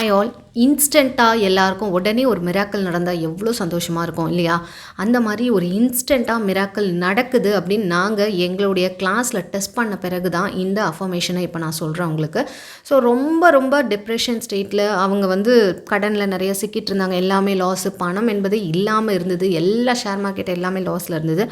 I all இன்ஸ்டண்ட்டாக எல்லாருக்கும் உடனே ஒரு மிராக்கல் நடந்தால் எவ்வளோ சந்தோஷமாக இருக்கும் இல்லையா? அந்த மாதிரி ஒரு இன்ஸ்டண்ட்டாக மிராக்கல் நடக்குது அப்படின்னு நாங்கள் எங்களுடைய கிளாஸில் டெஸ்ட் பண்ண பிறகு தான் இந்த அஃபர்மேஷனை இப்போ நான் சொல்கிறேன் உங்களுக்கு. ஸோ ரொம்ப ரொம்ப டிப்ரெஷன் ஸ்டேட்டில் அவங்க வந்து கடனில் நிறைய சிக்கிட்டு இருந்தாங்க. எல்லாமே லாஸு பணம் என்பது இல்லாமல் இருந்தது. எல்லா ஷேர் மார்க்கெட் எல்லாமே லாஸில் இருந்தது.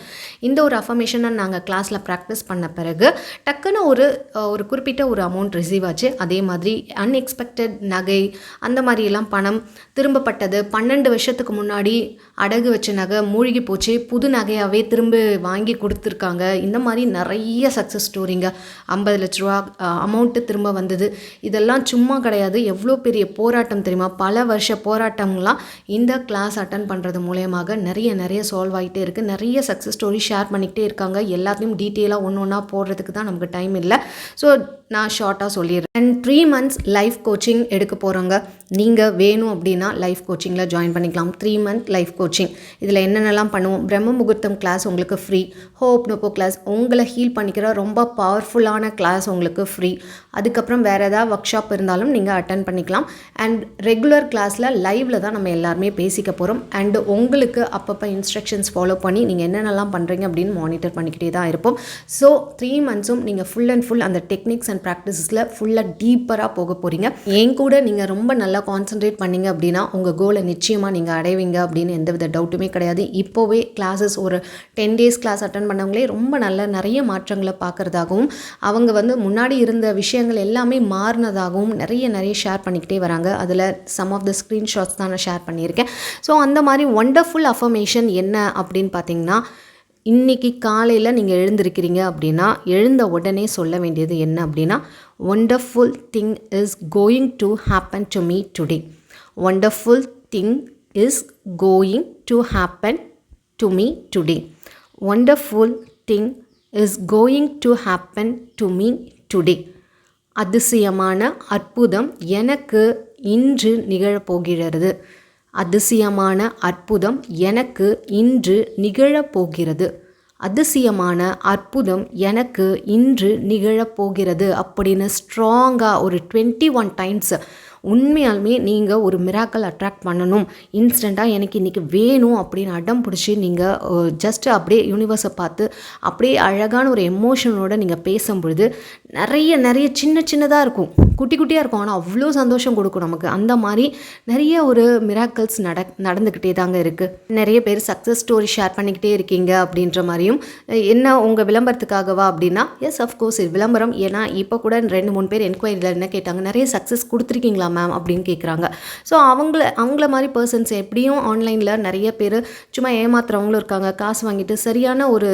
இந்த ஒரு அஃபர்மேஷனை நாங்கள் கிளாஸில் ப்ராக்டிஸ் பண்ண பிறகு டக்குன்னு ஒரு ஒரு குறிப்பிட்ட ஒரு அமௌண்ட் ரிசீவ் ஆச்சு. அதே மாதிரி அன்எக்ஸ்பெக்டட் நகை அந்த மாதிரியெல்லாம் பணம் திரும்பப்பட்டது. பன்னெண்டு வருஷத்துக்கு முன்னாடி அடகு வச்ச நகை மூழ்கி போச்சு. புது நகையாகவே திரும்ப வாங்கி கொடுத்துருக்காங்க. இந்த மாதிரி நிறைய சக்ஸஸ் ஸ்டோரிங்க ஐம்பது லட்ச ரூபா அமௌண்ட்டு திரும்ப வந்தது. இதெல்லாம் சும்மா கிடையாது. எவ்வளோ பெரிய போராட்டம் தெரியுமா? பல வருஷ போராட்டம்லாம் இந்த கிளாஸ் அட்டன் பண்ணுறது மூலயமாக நிறைய நிறைய சால்வ் ஆகிட்டே இருக்குது நிறைய சக்ஸஸ் ஸ்டோரி ஷேர் பண்ணிக்கிட்டே இருக்காங்க. எல்லாத்தையும் டீட்டெயிலாக ஒன்று ஒன்றா போடுறதுக்கு தான் நமக்கு டைம் இல்லை. ஸோ நான் ஷார்ட்டாக சொல்லிடுறேன். And three months life coaching எடுக்க போகிறோங்க станга நீங்கள் வேணும் அப்படின்னா லைஃப் கோச்சிங்கில் ஜாயின் பண்ணிக்கலாம். த்ரீ மந்த் லைஃப் கோச்சிங் இதில் என்னென்னலாம் பண்ணுவோம்? பிரம்ம முகூர்த்தம் கிளாஸ் உங்களுக்கு ஃப்ரீ ஹோப் நோப்போ கிளாஸ் உங்களை ஹீல் பண்ணிக்கிற ரொம்ப பவர்ஃபுல்லான கிளாஸ் உங்களுக்கு ஃப்ரீ அதுக்கப்புறம் வேறு ஏதாவது ஒர்க் ஷாப் இருந்தாலும் நீங்கள் அட்டன் பண்ணிக்கலாம். அண்ட் ரெகுலர் கிளாஸில் லைவில் தான் நம்ம எல்லாருமே பேசிக்க போகிறோம் அண்டு உங்களுக்கு அப்பப்போ இன்ஸ்ட்ரக்ஷன்ஸ் ஃபாலோ பண்ணி நீங்கள் என்னென்னலாம் பண்ணுறீங்க அப்படின்னு மானிட்டர் பண்ணிக்கிட்டே தான் இருப்போம். ஸோ த்ரீ மந்த்ஸும் நீங்கள் ஃபுல் அண்ட் ஃபுல் அந்த டெக்னிக்ஸ் அண்ட் ப்ராக்டிஸஸில் ஃபுல்லாக டீப்பராக போக போகிறீங்க என் கூட நீங்கள் ரொம்ப நல்லா கான்சென்ட்ரேட் பண்ணிங்க அப்படின்னா உங்கள் கோலை நிச்சயமாக நீங்கள் அடைவீங்க அப்படின்னு எந்தவித டவுட்டுமே கிடையாது. இப்போவே கிளாஸஸ் ஒரு டென் டேஸ் கிளாஸ் அட்டன் பண்ணவங்களே ரொம்ப நல்ல நிறைய மாற்றங்களை பார்க்குறதாகவும் அவங்க வந்து முன்னாடி இருந்த விஷயங்கள் எல்லாமே மாறினதாகவும் நிறைய நிறைய ஷேர் பண்ணிக்கிட்டே வராங்க. அதில் சம் ஆஃப் த ஸ்க்ரீன்ஷாட்ஸ் தான் நான் ஷேர் பண்ணியிருக்கேன். ஸோ அந்த மாதிரி ஒண்டர்ஃபுல் அஃபர்மேஷன் என்ன அப்படின்னு பார்த்தீங்கன்னா இன்றைக்கி காலையில் நீங்கள் எழுந்திருக்கிறீங்க அப்படின்னா எழுந்த உடனே சொல்ல வேண்டியது என்ன அப்படின்னா wonderful thing is going to happen to me today wonderful thing is going to happen to me today wonderful thing is going to happen to me today அதிசயமான அற்புதம் எனக்கு இன்று நிகழப்போகிறது. அதிசயமான அற்புதம் எனக்கு இன்று நிகழப்போகிறது. அதிசயமான அற்புதம் எனக்கு இன்று நிகழப்போகிறது அப்படின்னு ஸ்ட்ராங்காக ஒரு டுவெண்ட்டி ஒன் டைம்ஸ் உண்மையாலுமே நீங்கள் ஒரு மிராக்கல் அட்ராக்ட் பண்ணணும். இன்ஸ்டண்ட்டாக எனக்கு இன்றைக்கி வேணும் அப்படின்னு அடம் பிடிச்சி நீங்கள் ஜஸ்ட்டு அப்படியே யூனிவர்ஸை பார்த்து அப்படியே அழகான ஒரு எமோஷனோடு நீங்கள் பேசும்பொழுது நிறைய நிறைய சின்ன சின்னதாக இருக்கும். குட்டி குட்டியாக இருக்கும். ஆனால் அவ்வளோ சந்தோஷம் கொடுக்கும் நமக்கு. அந்த மாதிரி நிறைய ஒரு மிராக்கல்ஸ் நட நடந்துக்கிட்டே தாங்க இருக்குது நிறைய பேர் சக்ஸஸ் ஸ்டோரி ஷேர் பண்ணிக்கிட்டே இருக்கீங்க அப்படின்ற மாதிரியும் என்ன உங்கள் விளம்பரத்துக்காகவா அப்படின்னா எஸ் அஃப்கோர்ஸ் விளம்பரம். ஏன்னா இப்போ கூட ரெண்டு மூணு பேர் என்கொயரியில் என்ன கேட்டாங்க? நிறைய சக்ஸஸ் கொடுத்துருக்கீங்களா மேம் அப்படின்னு கேட்குறாங்க ஸோ அவங்கள அவங்கள மாதிரி பர்சன்ஸ் எப்படியும் ஆன்லைனில் நிறைய பேர் சும்மா ஏமாத்துறவங்களும் இருக்காங்க. காசு வாங்கிட்டு சரியான ஒரு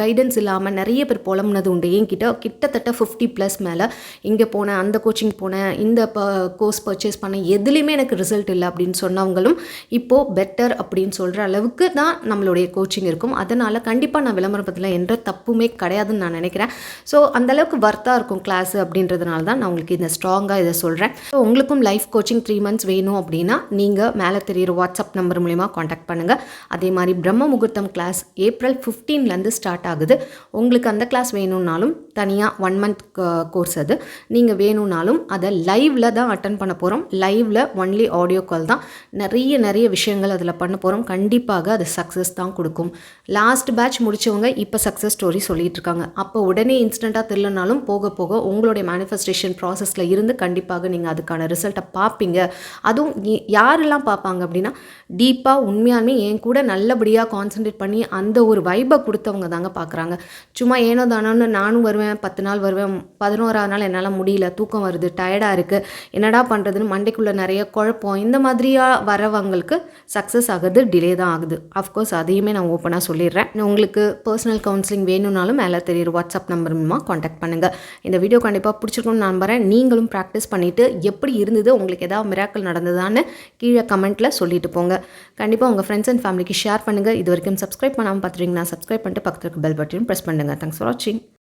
கைடன்ஸ் இல்லாமல் நிறைய பேர் புலம்புனது உண்டு. என்கிட்ட கிட்டத்தட்ட ஃபிஃப்டி ப்ளஸ் மேலே இங்கே போனேன் அந்த கோச்சிங் போனேன் இந்த ப கோர்ஸ் பர்ச்சேஸ் பண்ணேன். எதுலேயுமே எனக்கு ரிசல்ட் இல்லை அப்படின்னு சொன்னவங்களும் இப்போது பெட்டர் அப்படின்னு சொல்கிற அளவுக்கு தான் நம்மளுடைய கோச்சிங் இருக்கும். அதனால் கண்டிப்பாக நான் விளம்பரப்பத்தில் எந்த தப்புமே கிடையாதுன்னு நான் நினைக்கிறேன். ஸோ அந்தளவுக்கு வர்த்தாக இருக்கும் கிளாஸ் அப்படின்றதுனால தான் நான் உங்களுக்கு இந்த ஸ்ட்ராங்காக இதை சொல்கிறேன் ஸோ உங்களுக்கும் லைஃப் கோச்சிங் த்ரீ மந்த்ஸ் வேணும் அப்படின்னா நீங்கள் மேலே தெரியிற வாட்ஸ்அப் நம்பர் மூலிமா காண்டாக்ட் பண்ணுங்கள் அதே மாதிரி பிரம்ம முகூர்த்தம் கிளாஸ் ஏப்ரல் ஃபிஃப்டீன்லேருந்து ஸ்டார்ட் ஆகுது. உங்களுக்கு அந்த கிளாஸ் வேணும்னாலும் தனியாக ஒன் மந்த் கோர்ஸ் அது. நீங்கள் வேணும்னாலும் அதை லைவில் தான் அட்டன் பண்ண போகிறோம் லைவில் ஒன்லி ஆடியோ கால் தான். நிறைய நிறைய விஷயங்கள் அதில் பண்ண போகிறோம் கண்டிப்பாக அது சக்ஸஸ் தான் கொடுக்கும். லாஸ்ட் பேட்ச் முடித்தவங்க இப்போ சக்ஸஸ் ஸ்டோரி சொல்லிகிட்டு இருக்காங்க. அப்போ உடனே இன்ஸ்டண்ட்டாக தெரியலனாலும் போக போக உங்களுடைய மேனிஃபெஸ்டேஷன் ப்ராசஸில் இருந்து கண்டிப்பாக நீங்கள் அதுக்கான ரிசல்ட் ரிசல்ட்டை பார்ப்பீங்க அதுவும் யாரெல்லாம் பார்ப்பாங்க அப்படின்னா டீப்பாக உண்மையாலுமே என் கூட நல்லபடியாக கான்சென்ட்ரேட் பண்ணி அந்த ஒரு வைபை கொடுத்தவங்க தாங்க பார்க்குறாங்க சும்மா ஏனோ தானோன்னு நானும் வருவேன் பத்து நாள் வருவேன் பதினோராவது நாள் என்னால் முடியல தூக்கம் வருது டயர்டாக இருக்குது என்னடா பண்ணுறதுன்னு மண்டைக்குள்ளே நிறைய குழப்பம். இந்த மாதிரியாக வரவங்களுக்கு சக்ஸஸ் ஆகுது டிலே தான் ஆகுது. அஃப்கோர்ஸ் அதையுமே நான் ஓப்பனாக சொல்லிடுறேன். உங்களுக்கு பர்சனல் கவுன்சிலிங் வேணும்னாலும் மேலே தெரியுற வாட்ஸ்அப் நம்பர் மூலமாக காண்டாக்ட் பண்ணுங்கள் இந்த வீடியோ கண்டிப்பாக பிடிச்சிருக்கும்னு நம்புகிறேன் நீங்களும் ப்ராக்டிஸ் பண்ணிவிட்டு எப்படி இருந்து இருந்தது உங்களுக்கு ஏதாவது மிராக்கள் நடந்ததான்னு கீழே கமெண்ட்டில் சொல்லிட்டு போங்க. கண்டிப்பாக உங்கள் ஃப்ரெண்ட்ஸ் அண்ட் ஃபேமிலிக்கு ஷேர் பண்ணுங்கள் இது வரைக்கும் சப்ஸ்கிரைப் பண்ணாமல் பார்த்துருவீங்கன்னா சப்ஸ்கிரைப் பண்ணிட்டு பக்கத்துக்கு பெல் பட்டனும் ப்ரெஸ் பண்ணுங்கள் தேங்க்ஸ் ஃபார் வாட்சிங்